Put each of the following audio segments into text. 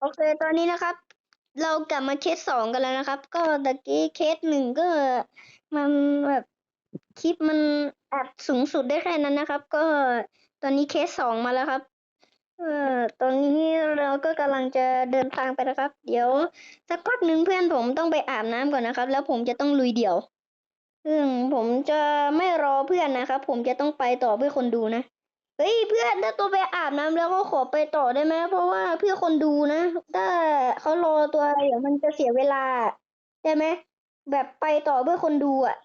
โอเค ตอนนี้นะครับ เรากลับมาเคสสองกันแล้วนะครับ ก็ตะกี้เคสหนึ่งก็มันแบบคลิปมันอัดสูงสุดได้แค่นั้นนะครับ ก็ตอนนี้เคสสองมาแล้วครับเอ่อตอนนี้เราก็กำลังจะเดินทางไปนะครับ เดี๋ยวสักพักหนึ่งเพื่อนผมต้องไปอาบน้ำก่อนนะครับ แล้วผมจะต้องลุยเดี่ยวซึ่งผมจะไม่รอเพื่อนนะครับ ผมจะต้องไปต่อเพื่อคนดูนะ เฮ้ยเพื่อนถ้าตัวไปอาบน้ำแล้วก็ขอไปต่อได้ไหมเพราะว่าเพื่อคนดูนะถ้าเขารอตัวเดี๋ยวมันจะเสียเวลาใช่ไหมแบบไปต่อเพื่อคนดูอะ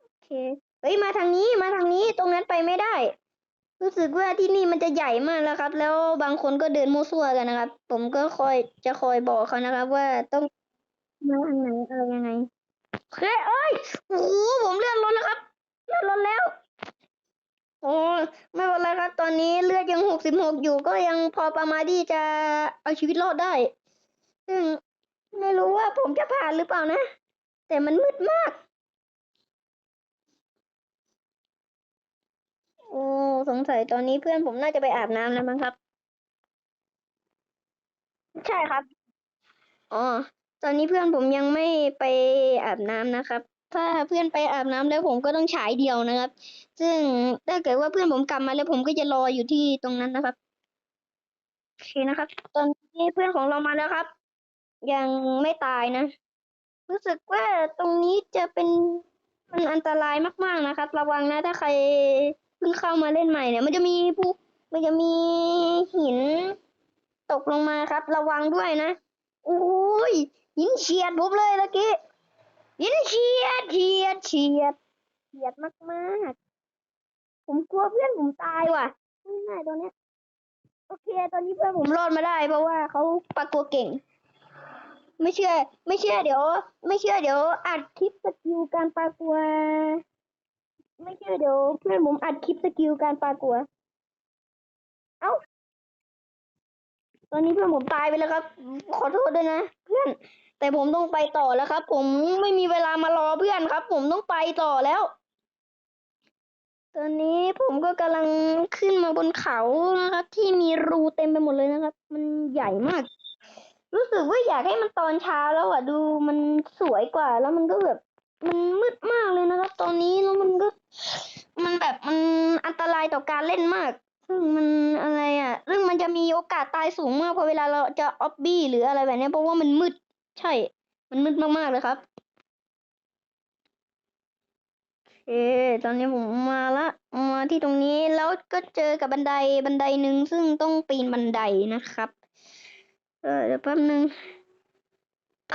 โอเคเฮ้ยมาทางนี้มาทางนี้ตรงนั้นไปไม่ได้ รู้สึกว่าที่นี่มันจะใหญ่มากแล้วครับ แล้วบางคนก็เดินมั่วซั่วกันนะครับ ผมก็คอยจะคอยบอกเขานะครับ ว่าต้องมาทางไหนอะไรยังไงโอเคเอ้ยโอ้โหผมเลื่อนรถแล้วครับ ลือนรถแล้ว โอ้ไม่เป็นไรครับ ตอนนี้เลือดยังหกสิบหกอยู่ก็ยังพอประมาณที่จะเอาชีวิตรอดได้ ซึ่งไม่รู้ว่าผมจะผ่านหรือเปล่านะ แต่มันมืดมาก โอ้สงสัยตอนนี้เพื่อนผมน่าจะไปอาบน้ำแล้วมั้งครับ ใช่ครับ อ๋อ ตอนนี้เพื่อนผมยังไม่ไปอาบน้ำนะครับ ถ้าเพื่อนไปอาบน้ำแล้วผมก็ต้องฉายเดียวนะครับ ซึ่งถ้าเกิดว่าเพื่อนผมกลับมาแล้วผมก็จะรออยู่ที่ตรงนั้นนะครับโอเคนะครับ ตอนนี้เพื่อนของเรามาแล้วครับ ยังไม่ตายนะ รู้สึกว่าตรงนี้จะเป็นมันอันตรายมากๆนะครับ ระวังนะ ถ้าใครเพิ่งเข้ามาเล่นใหม่เนี่ย มันจะมีผู้มันจะมีหินตกลงมาครับ ระวังด้วยนะโอ้ยหินเฉียดผมเลยเมื่อกี้ หินเฉียดเฉียดเฉียดเฉียดมากๆผมกลัวเพื่อนผมตายว่ะไม่ง่ายตัวเนี้ย โอเค ตอนนี้เพื่อนผมรอดมาได้ เพราะว่าเขาปากกลัวเก่ง ไม่เชื่อ ไม่เชื่อเดี๋ยว ไม่เชื่อเดี๋ยวอัดคลิปสกิลการปากลัว ไม่เชื่อเดี๋ยว เพื่อนผมอัดคลิปสกิลการปากลัว เอ้า ตอนนี้เพื่อนผมตายไปแล้วครับ ขอโทษด้วยนะ เพื่อน แต่ผมต้องไปต่อแล้วครับ ผมไม่มีเวลามารอเพื่อนครับ ผมต้องไปต่อแล้ว ตอนนี้ผมก็กำลังขึ้นมาบนเขานะครับ ที่มีรูเต็มไปหมดเลยนะครับ มันใหญ่มาก รู้สึกว่าอยากให้มันตอนเช้าแล้วอะดูมันสวยกว่า แล้วมันก็แบบมันมืดมากเลยนะครับ ตอนนี้แล้วมันก็ มันแบบมันอันตรายต่อการเล่นมากซึ่งมันอะไรอะซึ่งมันจะมีโอกาสตายสูงมากพอเวลาเราจะออบบี้หรืออะไรแบบนี้เพราะว่ามันมืด ใช่ มันมืดมากๆเลยครับโอเคตอนนี้ผมมาละมาที่ตรงนี้แล้วก็เจอกับบันไดบันไดหนึ่งซึ่งต้องปีนบันไดนะครับ เออเดี๋ยวแป๊บนึง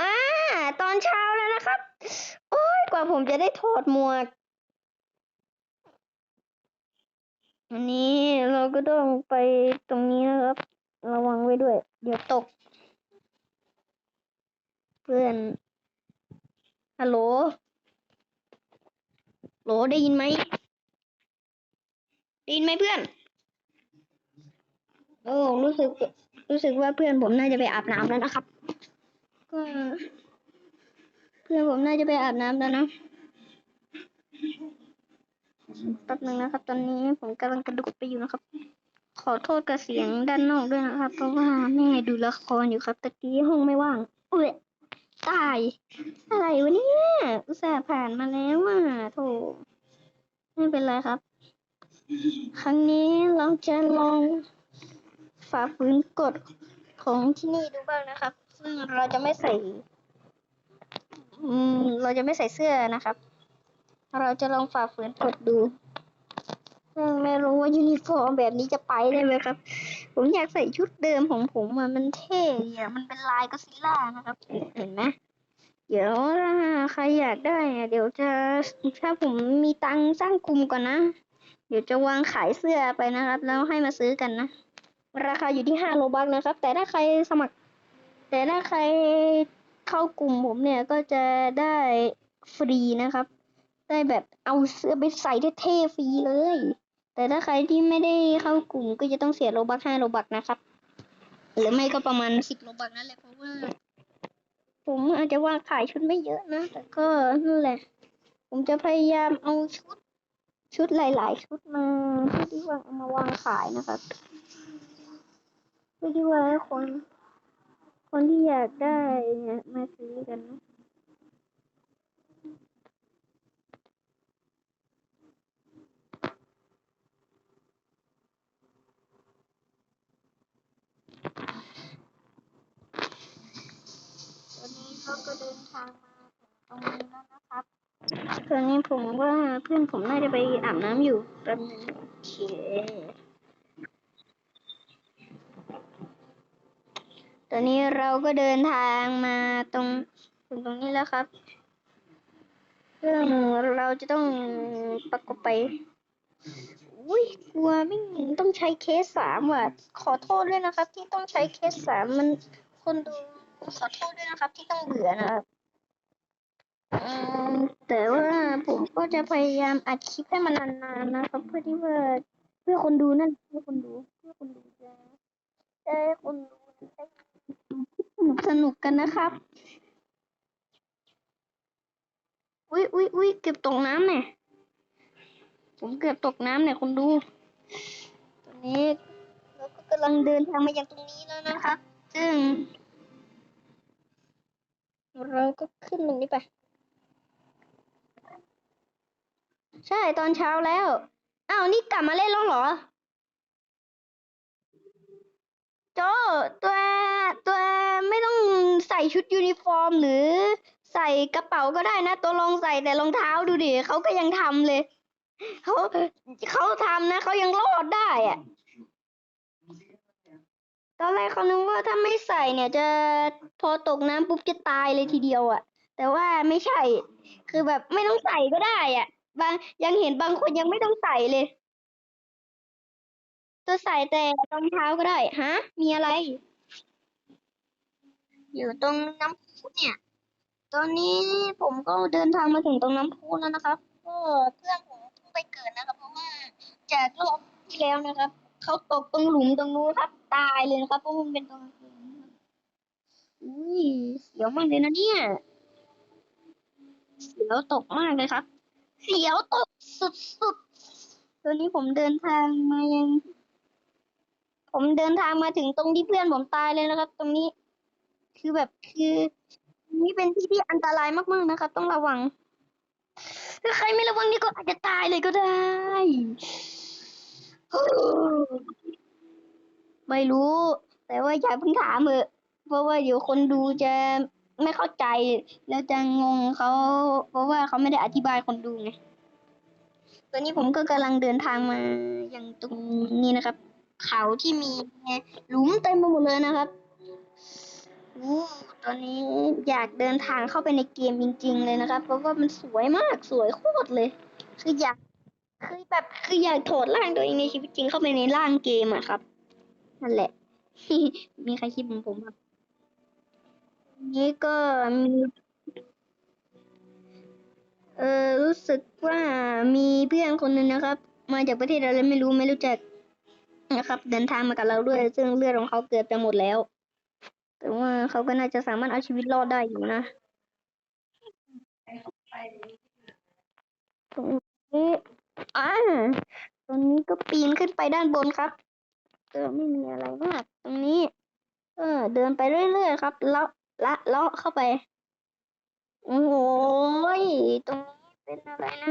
อ่าตอนเช้าแล้วนะครับ โอ้ยกว่าผมจะได้ถอดหมวกอันนี้เราก็ต้องไปตรงนี้นะครับ ระวังไว้ด้วย เดี๋ยวตก พื่อนฮัลโหลโหลได้ยินไหมได้ยินไหมเพื่อน โอ้รู้สึก รู้สึกว่าเพื่อนผมน่าจะไปอาบน้ำแล้วนะครับ ก็ เพื่อนผมน่าจะไปอาบน้ำแล้วนะแป๊บนึงนะครับ ตอนนี้ผมกำลังกระดุกไปอยู่นะครับ ขอโทษกับเสียงด้านนอกด้วยนะครับ เพราะว่าแม่ดูละครอยู่ครับตะกี้ห้องไม่ว่างเอ้ย ตาย อะไรวะเนี่ย อุตส่าห์ผ่านมาแล้วอะโถไม่เป็นไรครับ ครั้งนี้เราจะลองฝ่าฝืนกฎของที่นี่ดูบ้างนะครับ ซึ่งเราจะไม่ใส่ อืม เราจะไม่ใส่เสื้อนะครับ เราจะลองฝ่าฝืนกฎดู ไม่รู้ว่ายูนิฟอร์มแบบนี้จะไปได้ไหมครับ ผมอยากใส่ชุดเดิมของผมอะมันเท่ดีอะมันเป็นลายก็ซิล่านะครับ เห็นไหมเดี๋ยวใครอยากได้อะเดี๋ยวจะถ้าผมมีตังสร้างกลุ่มก่อนนะ เดี๋ยวจะวางขายเสื้อไปนะครับ แล้วให้มาซื้อกันนะ ราคาอยู่ที่ห้าโลบักนะครับ แต่ถ้าใครสมัคร แต่ถ้าใครเข้ากลุ่มผมเนี่ยก็จะได้ฟรีนะครับ ได้แบบเอาเสื้อไปใส่เท่ๆฟรีเลย แต่ถ้าใครที่ไม่ได้เข้ากลุ่มก็จะต้องเสียโลบักห้าโลบักนะครับ หรือไม่ก็ประมาณสิบโลบักนั่นแหละเพราะว่า ผมอาจจะวางขายชุดไม่เยอะนะ แต่ก็นั่นแหละ ผมจะพยายามเอาชุด ชุดหลาย ๆ ชุดมาเพื่อที่ว่าเอามาวางขายนะครับพื่อที่ว่าให้คน คนที่อยากได้เนี่ยมาซื้อกันนะ ตอนนี้เขาก็เดินทางมาตรงนี้แล้วนะครับตอนนี้ผมว่าเพื่อนผมน่าจะไปอาบน้ำอยู่แป๊บนึงโอเคตอนนี้เราก็เดินทางมาตรงถึงตรงนี้แล้วครับซึ่องเราจะต้องประกบไป อุ้ยกลัวไม่ต้องใช้เคสสามว่ะ ขอโทษด้วยนะครับ ที่ต้องใช้เคสสามมันคนดู ขอโทษด้วยนะครับ ที่ต้องเบื่อนะครับอืมแต่ว่าผมก็จะพยายามอัดคลิปให้มันนานๆนะครับ เพื่อที่ว่าเพื่อคนดูนั่นเพื่อคนดูเพื่อคนดูจะจะให้คนดูได้สนุกสนุกกันนะครับอุ้ยอุ้ยอุ้ยเกือบตกน้ำเนี่ยผมเกือบตกน้ำเนี่ยคุณดู ตอนนี้เราก็กำลังเดินทางมาอย่างตรงนี้แล้วนะครับ ซึ่ง เราก็ขึ้นตรงนี้ไป ใช่ตอนเช้าแล้วอ้าวนี่กลับมาเล่นแล้วเหรอ โจตัวตัวไม่ต้องใส่ชุดยูนิฟอร์มหรือใส่กระเป๋าก็ได้นะ ตัวลองใส่แต่รองเท้าดูดิเขาก็ยังทำเลยเขาเขาทำนะเขายังรอดได้อะ ตอนแรกเขานึกว่าถ้าไม่ใส่เนี่ยจะพอตกน้ำปุ๊บจะตายเลยทีเดียวอะแต่ว่าไม่ใช่ คือแบบไม่ต้องใส่ก็ได้อะบางยังเห็นบางคนยังไม่ต้องใส่เลยตัวใส่แต่รองเท้าก็ได้ฮะ มีอะไร อยู่ตรงน้ำพุเนี่ย ตอนนี้ผมก็เดินทางมาถึงตรงน้ำพุแล้วนะครับก็เพื่อนผมเพิ่งไปเกิดนะครับ เพราะว่าจากรอบที่แล้วนะครับ เขาตกตรงหลุมตรงนู้นครับ ตายเลยนะครับเพราะมันเป็นตรงกลางคืนนะครับอุ้ยเสียวมากเลยนะเนี่ย เสียวตกมากเลยครับ เสียวตกสุดๆตอนนี้ผมเดินทางมายัง ผมเดินทางมาถึงตรงที่เพื่อนผมตายเลยนะครับ ตรงนี้ คือแบบคือ นี่เป็นที่ที่อันตรายมากๆนะครับ ต้องระวัง ถ้าใครไม่ระวังนี่ก็อาจจะตายเลยก็ได้ ไม่รู้ แต่ว่าอย่าเพิ่งถามเถอะเพราะว่าเดี๋ยวคนดูจะไม่เข้าใจ แล้วจะงงเขา เพราะว่าเขาไม่ได้อธิบายคนดูไงตอนนี้ผมก็กำลังเดินทางมาอย่างตรงนี้นะครับ เขาที่มีหลุมเต็มไปหมดเลยนะครับอู้ตอนนี้อยากเดินทางเข้าไปในเกมจริง ๆ เลยนะครับ เพราะว่ามันสวยมากสวยโคตรเลย คืออยาก คือแบบคืออยากโถดร่างตัวเองในชีวิตจริงเข้าไปในร่างเกมอะครับ นั่นแหละ มีใครคิดเหมือนผมครับนี่ก็มีเออรู้สึกว่ามีเพื่อนคนหนึ่งนะครับ มาจากประเทศอะไรไม่รู้ไม่รู้จักนะครับ เดินทางมากับเราด้วย ซึ่งเลือดของเขาเกือบจะหมดแล้ว แต่ว่าเขาก็น่าจะสามารถเอาชีวิตรอดได้อยู่นะตรงนี้ อ่าตรงนี้ก็ปีนขึ้นไปด้านบนครับเออไม่มีอะไรมาก ตรงนี้ เออ เดินไปเรื่อยๆครับเลาะละเลาะเข้าไปโอ้โหยตรงนี้เป็นอะไรนะ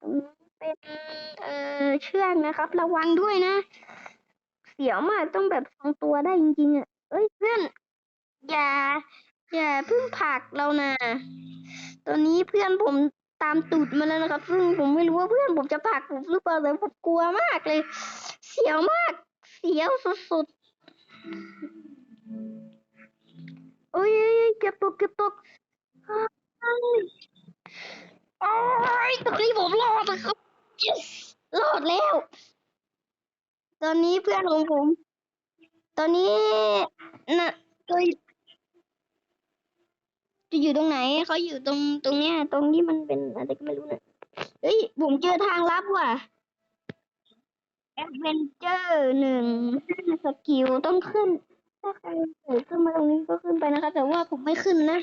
ตรงนี้เป็นเอ่อเชือกนะครับ ระวังด้วยนะ เสียวมากต้องแบบทรงตัวได้จริงๆอะเอ้ยเพื่อนอย่าอย่าเพิ่งผักเรานะตอนนี้เพื่อนผม ตามตูดมาแล้วนะครับ ซึ่งผมไม่รู้ว่าเพื่อนผมจะผลักผมหรือเปล่าแต่ผมกลัวมากเลย เสียวมาก เสียวสุดๆโอ้ยเก็บตกเก็บตกโอ้ยตอนนี้ผมรอดนะครับ yes รอดแล้ว ตอนนี้เพื่อนของผม ตอนนี้น่ะตัว จะอยู่ตรงไหนเขาอยู่ตรงตรงเนี้ย ตรงที่มันเป็นอะไรก็ไม่รู้นี่ยเฮ้ยผมเจอทางลับว่ะแอดเวนเจอร์หนึ่งสกิลต้องขึ้น ถ้าใครขึ้นมาตรงนี้ก็ขึ้นไปนะคะ แต่ว่าผมไม่ขึ้นนะ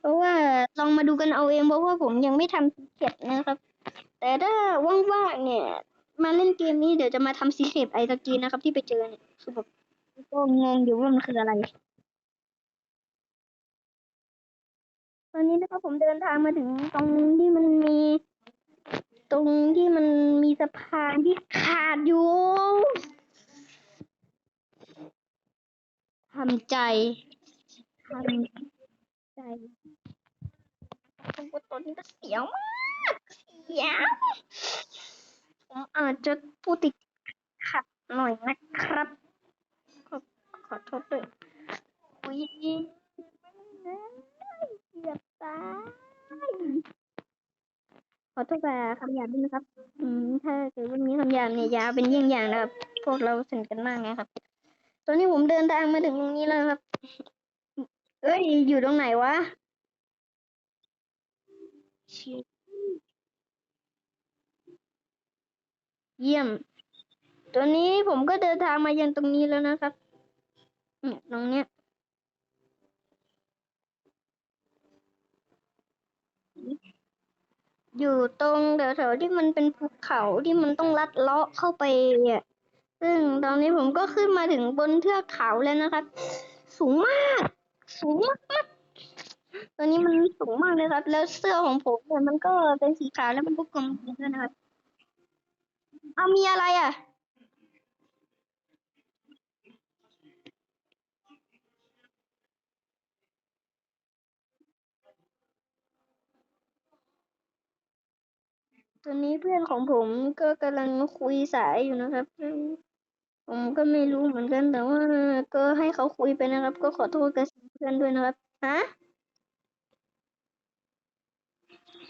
เพราะว่าลองมาดูกันเอาเองเพราะว่าผมยังไม่ทำเก็บนะครับ แต่ถ้าว่างๆเนี่ย มาเล่นเกมนี้เดี๋ยวจะมาทำซีเครตไอตะกี้นะครับที่ไปเจอเนี่ยคือแบบก็งงอยู่ว่ามันคืออะไร ตอนนี้นะครับผมเดินทางมาถึงตรงที่มันมี ตรงที่มันมีสะพานที่ขาดอยู่ทำใจทำใจผมว่าตอนนี้ก็เสียวมากเสียวผมอาจจะพูดติดขัดหน่อยนะครับ ขอขอโทษด้วยอุ้ยเกือบตาย ขอโทษแบบคำหยาบด้วยนะครับ อืม ถ้าเกิดว่ามีคำหยาบเนี่ยยาเป็นเยี่ยงอย่างนะครับ พวกเราสนิทกันมากนะครับ ตอนนี้ผมเดินทางมาถึงตรงนี้แล้วครับ เอ้ย อยู่ตรงไหนวะเยี่ยมตอนนี้ผมก็เดินทางมายังตรงนี้แล้วนะครับตรงเนี้ย อยู่ตรงแถวๆที่มันเป็นภูเขาที่มันต้องลัดเลาะเข้าไปอะซึ่งตอนนี้ผมก็ขึ้นมาถึงบนเทือกเขาแล้วนะครับ สูงมาก สูงมากมากๆตอนนี้มันสูงมากเลยครับ แล้วเสื้อของผมเนี่ยมันก็เป็นสีขาวแล้วมันก็กลมด้วยนะครับเอามีอะไรอะ ตอนนี้เพื่อนของผมก็กำลังคุยสายอยู่นะครับ ผมก็ไม่รู้เหมือนกัน แต่ว่าก็ให้เขาคุยไปนะครับ ก็ขอโทษกับเพื่อนด้วยนะครับฮะ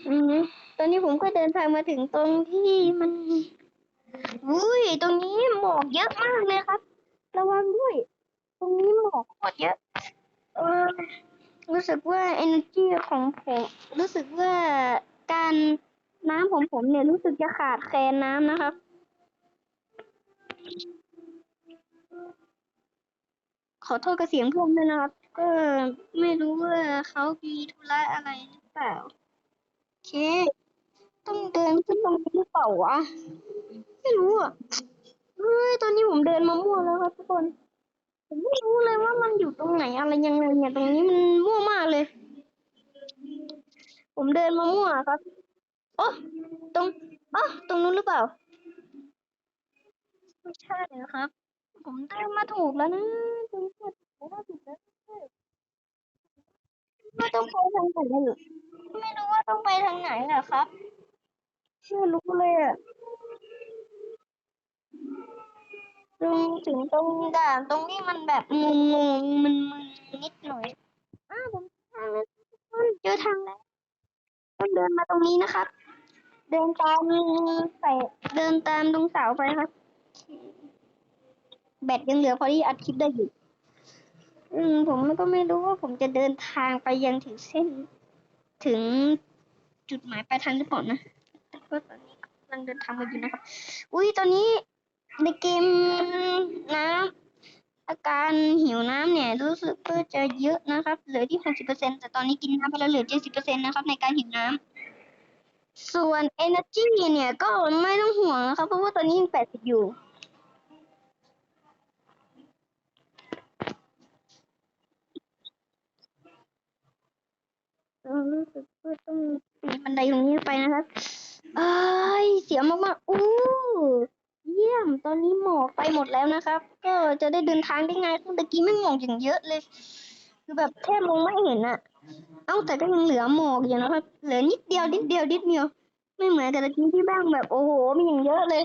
อือตอนนี้ผมก็เดินทางมาถึงตรงที่มันอุ้ย ตรงนี้หมอกเยอะมากเลยครับ ระวังด้วย ตรงนี้หมอกโคตรเยอะเออรู้สึกว่า energy ของผม รู้สึกว่าการ น้ำของผมเนี่ยรู้สึกจะขาดแคลนน้ำนะครับ ขอโทษกับเสียงเพื่อนด้วยนะครับ ก็ไม่รู้ว่าเขามีธุระอะไรหรือเปล่าโอเค ต้องเดินขึ้นตรงนี้หรือเปล่าวะไม่รู้อะเฮ้ยตอนนี้ผมเดินมามั่วแล้วครับทุกคน ผมไม่รู้เลยว่ามันอยู่ตรงไหนอะไรยังไงเนี่ยตรงนี้มันมั่วมากเลย ผมเดินมามั่วครับ โอ้ตรงอ๋อตรงนู้นหรือเปล่า ไม่ใช่นะครับ ผมเดินมาถูกแล้วนะตรงนี้ผมว่าถูกแล้วว่าต้องไปทางไหนอยู่ไม่รู้ว่าต้องไปทางไหนอะครับไม่รู้เลยอะตรงถึงตรงด่านตรงที่มันแบบงงงๆมันมึนๆนิดหน่อยอ้าวผมเจอทางแล้วทุกคนเจอทางแล้วต้องเดินมาตรงนี้นะครับ เดินตามใส่เดินตามตรงเสาไปครับ แบตยังเหลือพอที่อัดคลิปได้อยู่ อืม ผมก็ไม่รู้ว่าผมจะเดินทางไปยังถึงเส้น ถึงจุดหมายปลายทางหรือเปล่านะแต่ก็ตอนนี้กำลังเดินทางมาอยู่นะครับ อุ้ยตอนนี้ในเกมน้ำอาการหิวน้ำเนี่ย รู้สึกก็จะเยอะนะครับ เหลือที่หกสิบเปอร์เซ็นแต่ตอนนี้กินน้ำไปแล้วเหลือเจ็ดสิบเปอร์เซ็นนะครับ ในการหิวน้ำ ส่วน energy เนี่ยก็ไม่ต้องห่วงนะครับ เพราะว่าตอนนี้ยังแปดสิบอยู่ รู้สึกว่าต้องปีนบันไดตรงนี้ไปนะครับเอ้ยเสียวมากๆอู้เยี่ยม ตอนนี้หมอกไปหมดแล้วนะครับ ก็จะได้เดินทางได้ง่ายขึ้นตะกี้ไม่หมอกอย่างเยอะเลย คือแบบแทบมองไม่เห็นอะ เอ้าแต่ก็ยังเหลือหมอกอยู่นะครับ เหลือนิดเดียวนิดเดียวนิดเดียว ไม่เหมือนกับตะกี้ที่บ้างแบบ โอ้โห มีอย่างเยอะเลย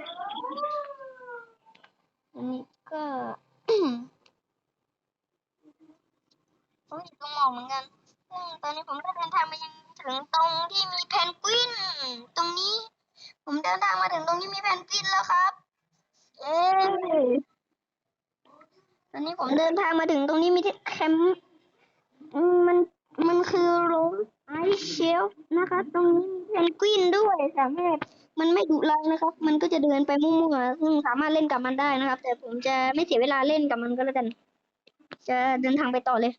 อันนี้ก็ผมอยู่ตรงหมอกเหมือนกันซึ่งตอนนี้ผมได้เดินทางมายังถึงตรงที่มีเพนกวิน ตรงนี้ ผมเดินทางมาถึงตรงที่มีเพนกวินแล้วครับเอ้ตอนนี้ผมเดินทางมาถึงตรงนี้มีที่แคมป์อืมมัน มันคือโรงไอเชลนะครับตรงนี้มีเพนกวินด้วยสามารถมันไม่ดุร้ายนะครับ มันก็จะเดินไปมั่วๆซึ่งสามารถเล่นกับมันได้นะครับ แต่ผมจะไม่เสียเวลาเล่นกับมันก็แล้วกัน จะเดินทางไปต่อเลย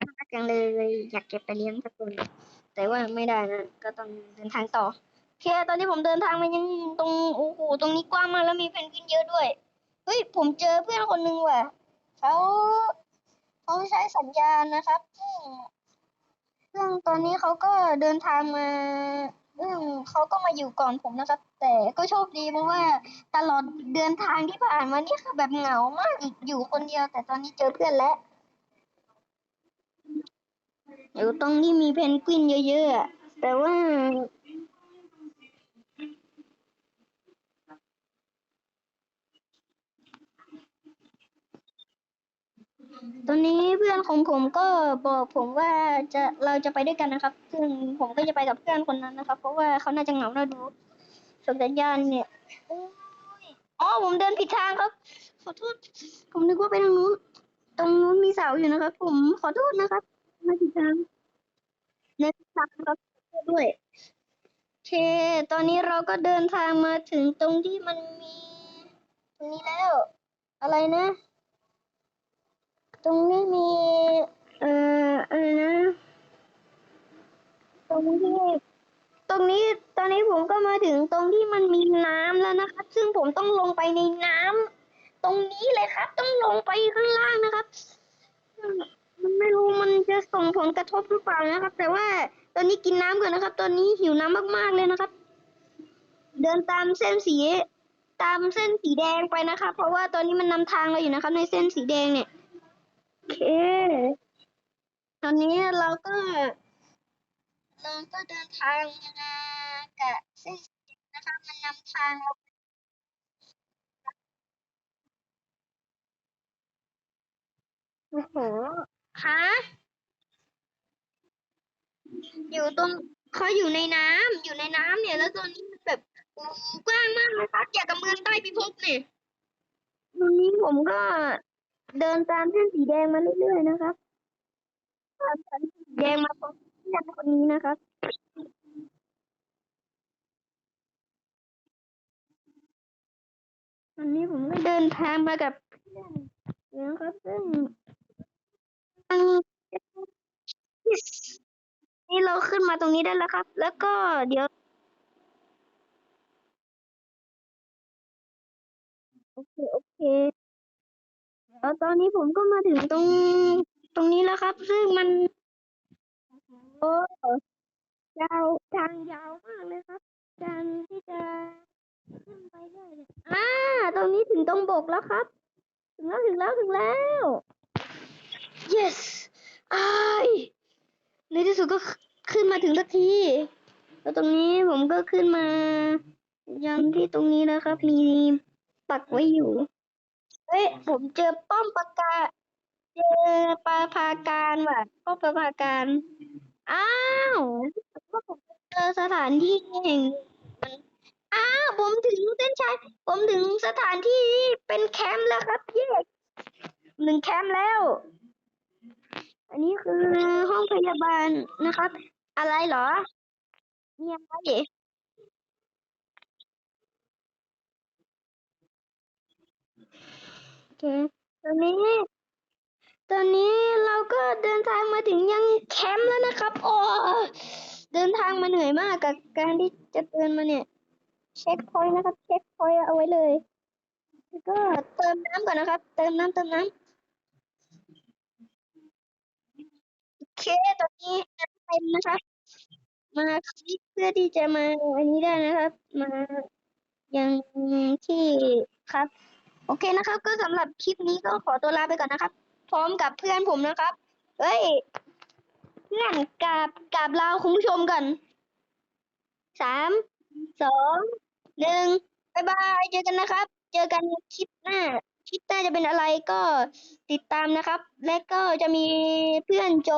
น่ารักจังเลยอยากเก็บไปเลี้ยงสักตัวหนึ่งแต่ว่าไม่ได้นะ ก็ต้องเดินทางต่อโอเคตอนที่ผมเดินทางมายังตรงโอ้โหตรงนี้กว้างมากแล้วมีเพนกวินเยอะด้วย เฮ้ยผมเจอเพื่อนคนหนึ่งว่ะเขาเขาใช้สัญญาณนะครับซึ่งซึ่งตอนนี้เขาก็เดินทางมาซึ่งเขาก็มาอยู่ก่อนผมนะครับ แต่ก็โชคดีเพราะว่า ตลอดเดินทางที่ผ่านมานี่คือแบบเหงามากอยู่คนเดียว แต่ตอนนี้เจอเพื่อนแล้วอยู่ตรงที่มีเพนกวินเยอะๆแต่ว่า ตอนนี้เพื่อนของผมก็บอกผมว่าจะเราจะไปด้วยกันนะครับ ซึ่งผมก็จะไปกับเพื่อนคนนั้นนะครับ เพราะว่าเขาน่าจะเหงาน่าดูส่งสัญญาณเนี่ยโอ้ยอ๋อผมเดินผิดทางครับ ขอโทษ ผมนึกว่าไปทางนู้น ตรงนู้นมีเสาอยู่นะครับ ผมขอโทษนะครับ มาผิดทางเดินทางนะครับด้วยโอเค ตอนนี้เราก็เดินทางมาถึงตรงที่มันมี ตรงนี้แล้ว อะไรนะ ตรงนี้มีเอ่ออะไรนะ ตรงที่ตรงนี้ตอนนี้ผมก็มาถึงตรงที่มันมีน้ำแล้วนะครับ ซึ่งผมต้องลงไปในน้ำตรงนี้เลยครับ ต้องลงไปข้างล่างนะครับซึ่งมันไม่รู้มันจะส่งผลกระทบหรือเปล่านะครับ แต่ว่าตอนนี้กินน้ำก่อนนะครับ ตอนนี้หิวน้ำมากๆเลยนะครับ เดินตามเส้นสีตามเส้นสีแดงไปนะครับเพราะว่าตอนนี้มันนำทางเราอยู่นะครับ ในเส้นสีแดงเนี่ยโอ เค ตอนนี้เราก็เราก็เดินทางมากับเส้นสีนะคะมันนำทางเราโอ้โหฮะอยู่ตรงเขาอยู่ในน้ำอยู่ในน้ำเนี่ย แล้วตอนนี้มันแบบกว้างมากเลยครับอย่างกับเมืองใต้พิภพเนี่ยตอนนี้ผมก็ เดินตามเส้นสีแดงมาเรื่อยๆนะครับตามเส้นสีแดงมาตรงเพื่อนคนนี้นะครับตอนนี้ผมก็เดินทางมากับเพื่อนนะครับซึ่งทางนี่เราขึ้นมาตรงนี้ได้แล้วครับ แล้วก็เดี๋ยวโอเค โอเค แล้วตอนนี้ผมก็มาถึงตรงตรงนี้แล้วครับ ซึ่งมันโอ้ยาวทางยาวมากเลยครับการที่จะขึ้นไปได้เลยอ่าตรงนี้ถึงตรงบกแล้วครับ ถึงแล้วถึงแล้วถึงแล้ว yes อในที่สุดก็ขึ้นมาถึงสักทีแล้วตรงนี้ผมก็ขึ้นมา ยังที่ตรงนี้นะครับ มีปักไว้อยู่ เฮ้ยผมเจอป้อมปราการเจอปลาพาการว่ะป้อมปราพาการอ้าวว่าผมเจอสถานที่แห่งอ้าวผมถึงเส้นชัยผมถึงสถานที่เป็นแคมป์แล้วครับเย้หนึ่งแคมป์แล้ว อันนี้คือห้องพยาบาลนะครับ อะไรเหรอมีอะไร อเคตอนนี้ ตอนนี้เราก็เดินทางมาถึงยังแคมป์แล้วนะครับโอ้เดินทางมาเหนื่อยมากกับการที่จะเดินมาเนี่ย เช็คพอยต์นะครับ เช็คพอยต์เอาไว้เลยแล้วก็เติมน้ำก่อนนะครับ เติมน้ำเติมน้ำโอเคตอนนี้น้ำเต็มนะครับมาคลิกเพื่อที่จะมาอันนี้ได้นะครับ มายังที่ครับ โอเคนะครับ ก็สำหรับคลิปนี้ก็ขอตัวลาไปก่อนนะครับ พร้อมกับเพื่อนผมนะครับเฮ้ยเพื่อนกราบกราบลาคุณผู้ชมกันสามสองหนึ่งบายบายเจอกันนะครับ เจอกันคลิปหน้าคลิปหน้าจะเป็นอะไรก็ติดตามนะครับ และก็จะมีเพื่อนโจ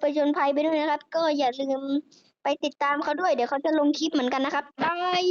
ไปจนภัยไปด้วยนะครับ ก็อย่าลืมไปติดตามเขาด้วย เดี๋ยวเขาจะลงคลิปเหมือนกันนะครับบาย